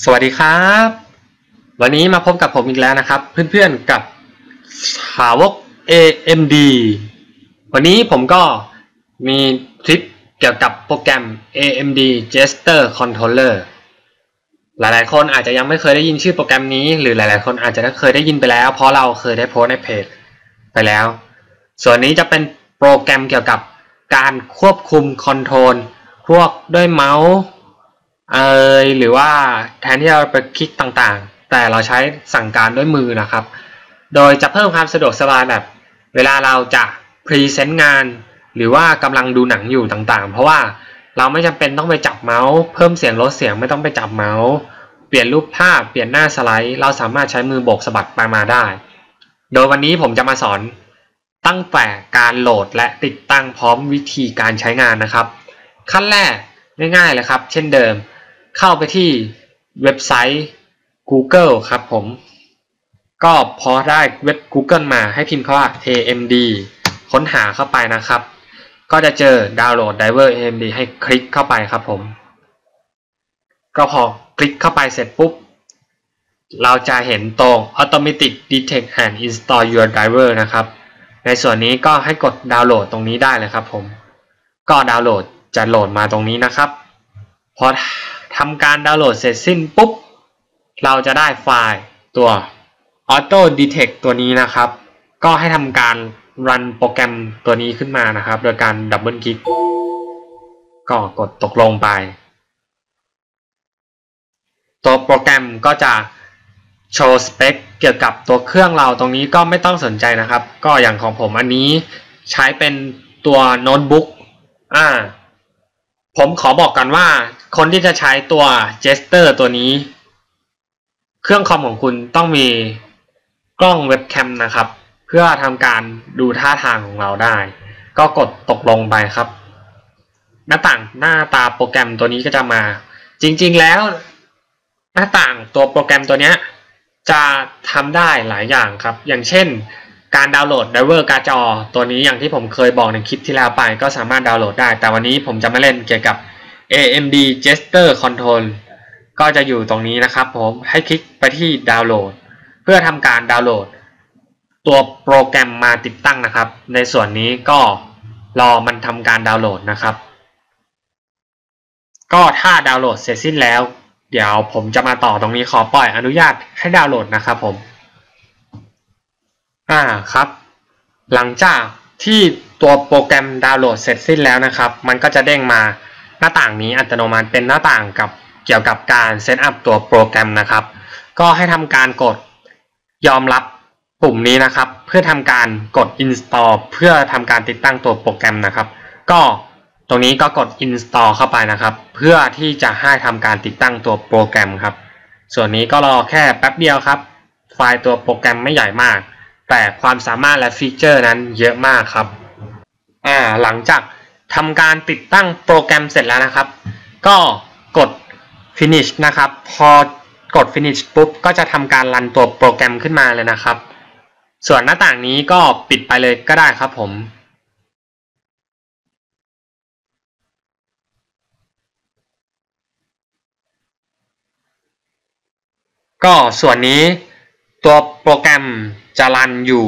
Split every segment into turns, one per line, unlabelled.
สวัสดีครับ วันนี้มาพบกับผมอีกแล้วนะครับ เพื่อนๆกับสาวก AMD วันนี้ผมก็มีคลิปเกี่ยวกับโปรแกรม AMD Gesture Controller หลายๆ คนอาจจะยังไม่เคยได้ยินชื่อโปรแกรมนี้ หรือหลายๆ คนอาจจะเคยได้ยินไปแล้ว เพราะเราเคยได้โพสในเพจไปแล้ว ส่วนนี้จะเป็นโปรแกรมเกี่ยวกับการควบคุมคอนโทรลพวกด้วยเมาส์ เอยหรือว่าแทนที่เราไปคลิกต่างๆ แต่เราใช้สั่งการด้วยมือนะครับ โดยจะเพิ่มความสะดวกสบายแบบ เวลาเราจะพรีเซนต์งาน หรือว่ากำลังดูหนังอยู่ต่างๆ เพราะว่าเราไม่จำเป็นต้องไปจับเมาส์เพิ่มเสียงลดเสียงไม่ต้องไปจับเมาส์เปลี่ยนรูปภาพเปลี่ยนหน้าสไลด์ เราสามารถใช้มือโบกสะบัดไปมาได้ โดยวันนี้ผมจะมาสอนตั้งแต่การโหลดและติดตั้งพร้อมวิธีการใช้งานนะครับ ขั้นแรกง่ายๆเลยครับ เช่นเดิม เข้าไปที่เว็บไซต์ Google ครับผม ก็พอได้เว็บ Google มาให้พิมพ์คำว่า AMD ค้นหาเข้าไปนะครับ ก็จะเจอดาวน์โหลด Driver AMD ให้คลิกเข้าไปครับผม ก็พอคลิกเข้าไปเสร็จปุ๊บ เราจะเห็นตรง Automatic Detect and Install Your Driver นะครับ ในส่วนนี้ก็ให้กดดาวน์โหลดตรงนี้ได้เลยครับผม ก็ดาวน์โหลดจะโหลดมาตรงนี้นะครับ พอ ทำการดาวน์โหลดเสร็จสิ้นปุ๊บ เราจะได้ไฟล์ตัว Auto Detect ตัวนี้นะครับ ก็ให้ทำการรันโปรแกรมตัวนี้ขึ้นมานะครับ โดยการดับเบิลคลิกก็กดตกลงไป ตัวโปรแกรมก็จะโชว์สเปคเกี่ยวกับตัวเครื่องเราตรงนี้ก็ไม่ต้องสนใจนะครับ ก็อย่างของผมอันนี้ใช้เป็นตัวโน้ตบุ๊กอ่าผมขอบอกกันว่า คนที่จะใช้ตัว Jester ตัวนี้ เครื่องคอมของคุณต้องมีกล้องเว็บแคมนะครับ เพื่อทำการดูท่าทางของเราได้ ก็กดตกลงไปครับ หน้าต่างหน้าตาโปรแกรมตัวนี้ก็จะมา จริงๆแล้ว หน้าต่างตัวโปรแกรมตัวนี้จะทำได้หลายอย่างครับ อย่างเช่น การดาวน์โหลดไดเวอร์การ์ดจอ ตัวนี้อย่างที่ผมเคยบอกในคลิปที่แล้วไป ก็สามารถดาวน์โหลดได้ แต่วันนี้ผมจะมาเล่นเกี่ยวกับ AMD Gesture Control ก็จะอยู่ตรงนี้นะครับผมให้คลิกไปที่ดาวน์โหลด เพื่อทำการดาวน์โหลด ตัวโปรแกรมมาติดตั้งนะครับ ในส่วนนี้ก็รอมันทำการดาวน์โหลดนะครับ ก็ถ้าดาวน์โหลดเสร็จสิ้นแล้ว เดี๋ยวผมจะมาต่อตรงนี้ขอปล่อยอนุญาตให้ดาวน์โหลดนะครับผมอ่าครับ หลังจากที่ตัวโปรแกรมดาวน์โหลดเสร็จสิ้นแล้วนะครับ มันก็จะเด้งมา หน้าต่างนี้อัตโนมัติเป็นหน้าต่างกับเกี่ยวกับการเซตอัพตัวโปรแกรมนะครับ ก็ให้ทำการกดยอมรับปุ่มนี้นะครับ เพื่อทำการกด install เพื่อทำการติดตั้งตัวโปรแกรมนะครับ ก็ตรงนี้ก็กด install เข้าไปนะครับ เพื่อที่จะให้ทำการติดตั้งตัวโปรแกรมครับ ส่วนนี้ก็รอแค่แป๊บเดียวครับ ไฟล์ตัวโปรแกรมไม่ใหญ่มาก แต่ความสามารถและฟีเจอร์นั้นเยอะมากครับอ่าหลังจาก ทำการติดตั้งโปรแกรมเสร็จแล้วนะครับ ก็กด finish นะครับ พอกด finish ปุ๊บก็จะทำการรันตัวโปรแกรมขึ้นมาเลยนะครับ ส่วนหน้าต่างนี้ก็ปิดไปเลยก็ได้ครับผมก็ส่วนนี้ตัวโปรแกรมจะรันอยู่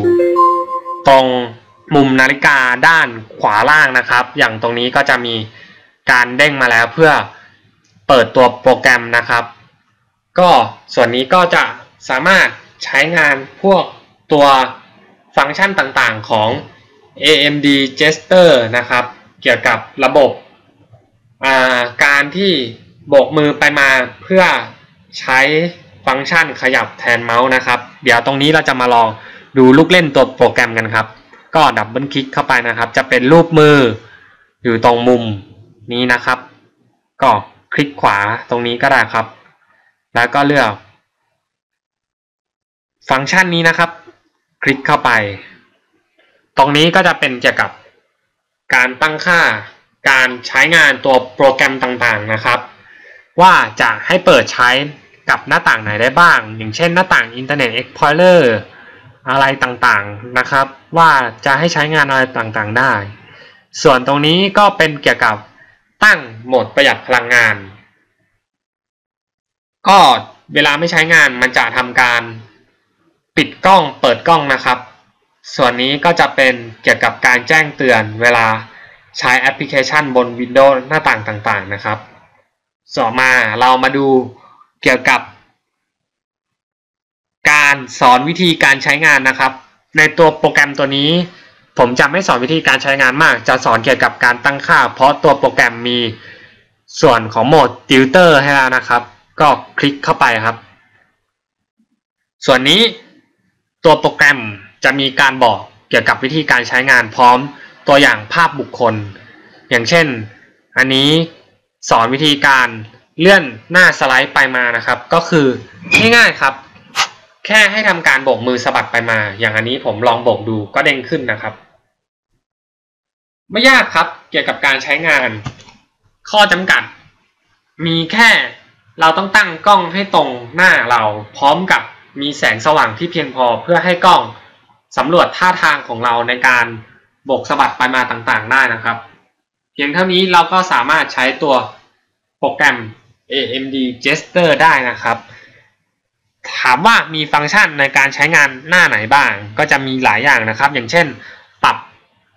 ตรง มุมนาฬิกาด้านขวาล่างนะครับ อย่างตรงนี้ก็จะมีการเด้งมาแล้วเพื่อเปิดตัวโปรแกรมนะครับ ก็ส่วนนี้ก็จะสามารถใช้งานพวกตัวฟังก์ชันต่างๆของ AMD Gesture นะครับ เกี่ยวกับระบบการที่โบกมือไปมาเพื่อใช้ฟังก์ชันขยับแทนเมาส์นะครับ เดี๋ยวตรงนี้เราจะมาลองดูลูกเล่นตัวโปรแกรมกันครับ ก็ดับเบิลคลิกเข้าไปนะครับ จะเป็นรูปมืออยู่ตรงมุมนี้นะครับ ก็คลิกขวาตรงนี้ก็ได้ครับ แล้วก็เลือก ฟังก์ชันนี้นะครับ คลิกเข้าไป ตรงนี้ก็จะเป็นเกี่ยวกับการตั้งค่าการใช้งานตัวโปรแกรมต่างๆนะครับ ว่าจะให้เปิดใช้กับหน้าต่างไหนได้บ้าง อย่างเช่นหน้าต่าง Internet Explorer อะไรต่างๆนะครับ ว่าจะให้ใช้งานอะไรต่างๆได้ ส่วนตรงนี้ก็เป็นเกี่ยวกับตั้งโหมดประหยัดพลังงาน ก็เวลาไม่ใช้งานมันจะทำการปิดกล้องเปิดกล้องนะครับ ส่วนนี้ก็จะเป็นเกี่ยวกับการแจ้งเตือนเวลาใช้แอปพลิเคชันบน Windows หน้าต่างต่างๆนะครับ ต่อมาเรามาดูเกี่ยวกับ การสอนวิธีการใช้งานนะครับ ในตัวโปรแกรมตัวนี้ ผมจะไม่สอนวิธีการใช้งานมาก จะสอนเกี่ยวกับการตั้งค่า เพราะตัวโปรแกรมมีส่วนของโหมดติวเตอร์ให้แล้วนะครับ ก็คลิกเข้าไปครับ ส่วนนี้ตัวโปรแกรมจะมีการบอกเกี่ยวกับวิธีการใช้งานพร้อมตัวอย่างภาพบุคคล อย่างเช่น อันนี้สอนวิธีการเลื่อนหน้าสไลด์ไปมานะครับ ก็คือง่ายๆครับ แค่ให้ทำการโบกมือสะบัดไปมา อย่างอันนี้ผมลองโบกดูก็เด้งขึ้นนะครับ ไม่ยากครับเกี่ยวกับการใช้งาน ข้อจำกัด มีแค่เราต้องตั้งกล้องให้ตรงหน้าเราพร้อมกับมีแสงสว่างที่เพียงพอเพื่อให้กล้องสำรวจท่าทางของเราในการโบกสะบัดไปมาต่างๆได้นะครับ เพียงเท่านี้เราก็สามารถใช้ตัวโปรแกรม AMD Gesture ได้นะครับ ถามว่ามีฟังก์ชันในการใช้งานหน้าไหนบ้าง ก็จะมีหลายอย่างนะครับ อย่างเช่น ปรับ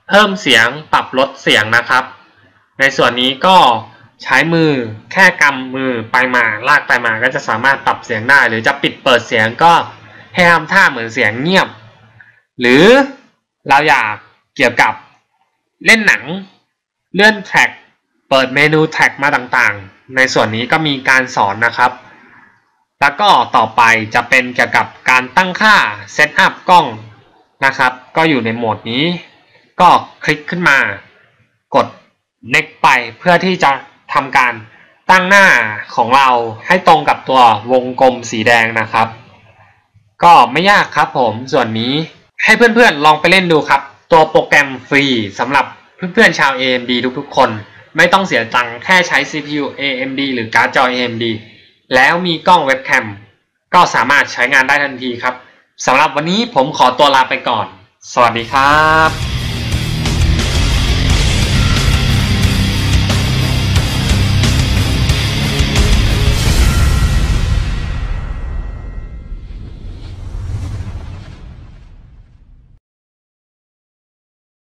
เพิ่มเสียง ปรับลดเสียงนะครับ ในส่วนนี้ก็ใช้มือแค่กำมือไปมาลากไปมาก็จะสามารถปรับเสียงได้ หรือจะปิดเปิดเสียงก็ให้ทำท่าเหมือนเสียงเงียบ หรือเราอยากเกี่ยวกับเล่นหนังเลื่อนแท็กเปิดเมนูแท็กมาต่างๆ ในส่วนนี้ก็มีการสอนนะครับ แล้วก็ต่อไปจะเป็นเกี่ยวกับการตั้งค่าเซตอัพกล้องนะครับ ก็อยู่ในโหมดนี้ ก็คลิกขึ้นมา กด next ไปเพื่อที่จะทำการตั้งหน้าของเราให้ตรงกับตัววงกลมสีแดงนะครับ ก็ไม่ยากครับผมส่วนนี้ให้เพื่อนๆลองไปเล่นดูครับ ตัวโปรแกรมฟรีสำหรับเพื่อนๆชาว AMD ทุกๆคน ไม่ต้องเสียตังค์แค่ใช้ CPU AMD หรือการ์ดจอ AMD แล้วมีกล้องเว็บแคมก็สามารถใช้งานได้ทันทีครับสำหรับวันนี้ผมขอตัวลาไปก่อน สวัสดีครับ